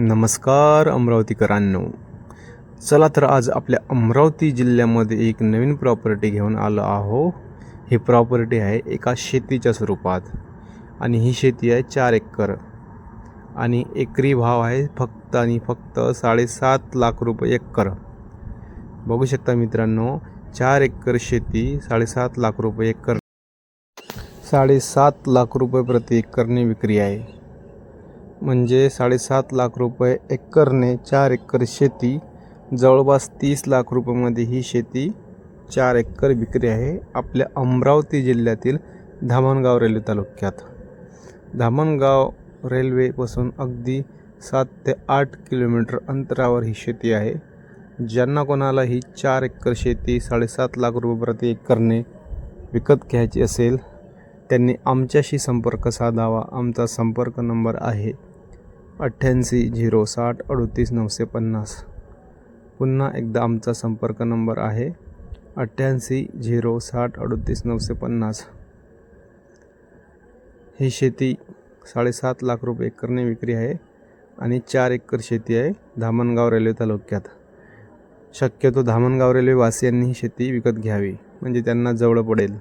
नमस्कार अमरावतीकरांनो. चला तर आज आपल्या अमरावती जिल्ह्यामध्ये एक नवीन प्रॉपर्टी घेऊन आलो आहो ही प्रॉपर्टी आहे एका शेतीच्या स्वरूपात आणि ही शेती आहे चार एकर. आणि एकरी भाव आहे फक्त आणि फक्त साडेसात लाख रुपये एकर. बघू शकता मित्रांनो चार एकर शेती साडेसात लाख रुपये एकर. साडेसात लाख रुपये प्रति एकरने विक्री आहे. म्हणजे साडेसात लाख रुपये एकरने चार एकर शेती जवळपास तीस लाख रुपयामध्ये ही शेती चार एकर विक्री आहे आपल्या अमरावती जिल्ह्यातील धामणगाव रेल्वे तालुक्यात. धामणगाव रेल्वेपासून अगदी सात ते आठ किलोमीटर अंतरावर ही शेती आहे. ज्यांना कोणाला ही चार एकर शेती साडेसात लाख रुपये प्रति एकरने विकत घ्यायची असेल त्यांनी आमच्याशी संपर्क साधावा. आमचा संपर्क नंबर आहे अठ्ठ्याऐंशी झिरो साठ अडतीस नऊशे पन्नास. पुन्हा एकदा आमचा संपर्क नंबर आहे अठ्ठ्याऐंशी झिरो साठ अडतीस नऊशे पन्नास. ही शेती साडेसात लाख रुपये एकरने विक्री आहे आणि चार एकर शेती आहे धामणगाव रेल्वे तालुक्यात. शक्यतो धामणगाव रेल्वेवासियांनी ही शेती विकत घ्यावी म्हणजे त्यांना जवळ पडेल.